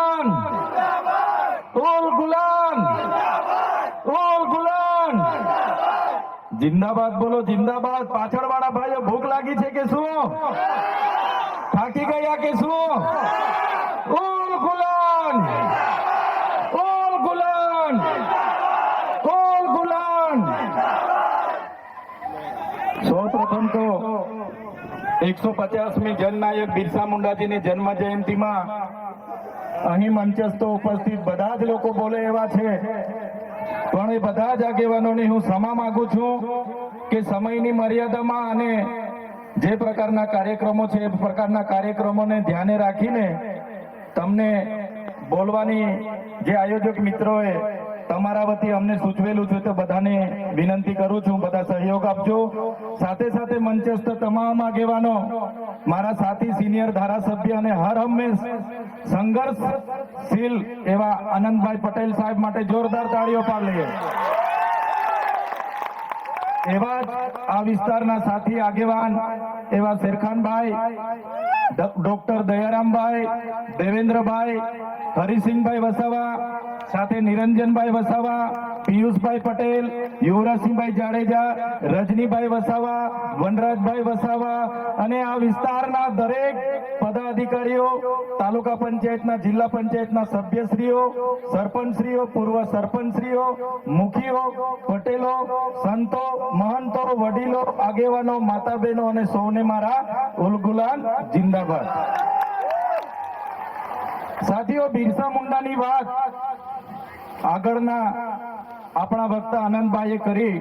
Ghulam role ગુલાન role Ghulam જિંદાબાદ બોલો, જિંદાબાદ. પાછળ વાળા ભાઈઓ, ભૂખ લાગી છે કે શું? થાકી ગયા કે શું? રોલ ગુલાન રોલ ગુલાન રોલ ગુલાન સૌ પ્રથમ તો એકસો પચાસમી જનનાયક બિરસા મુંડાજીની જન્મ જયંતિમાં અહીં મંચસ્થો ઉપસ્થિત બધા જ લોકો બોલે એવા છે. પણ એ બધા જ આગેવાનોની હું ક્ષમા માંગુ છું કે સમયની મર્યાદામાં અને જે પ્રકારના કાર્યક્રમો છે, એ પ્રકારના કાર્યક્રમોને ધ્યાને રાખીને તમને બોલવાની જે આયોજક મિત્રોએ તમારા વતી અમને સૂચવેલું છે તો બધાને વિનંતી કરું છું, બધા સહયોગ આપજો. સાથે સાથે મંચસ્થ તમામ આગેવાનો, મારા સાથી સિનિયર ધારાસભ્ય અને હર હંમેશ સંઘર્ષશીલ એવા આનંદભાઈ પટેલ સાહેબ માટે જોરદાર તાળીઓ પાડીએ એવા જ આ વિસ્તારના સાથી આગેવાન, એવા શેરખાનભાઈ ડોક્ટર દયારામભાઈ, દેવેન્દ્રભાઈ, હરિસિંહભાઈ વસાવા સાથે નિરંજનભાઈ વસાવા, પિયુષભાઈ પટેલ, યુવરાજસિંહભાઈ જાડેજા, રજનીભાઈ વસાવા, વનરાજભાઈ વસાવા અને આ વિસ્તારના દરેક પદાધિકારીઓ, તાલુકા પંચાયતના, જિલ્લા પંચાયતના સભ્યશ્રીઓ, સરપંચશ્રીઓ, પૂર્વ સરપંચશ્રીઓ, મુખીઓ, પટેલો, સંતો, મહંતો, વડીલો, આગેવાનો માતા બહેનો અને સૌને મારા ઉલગુલાન જિંદાબાદ. સાથીઓ, બિરસા મુંડાની વાત આગળના આપણા વક્તા આનંદભાઈએ કરી.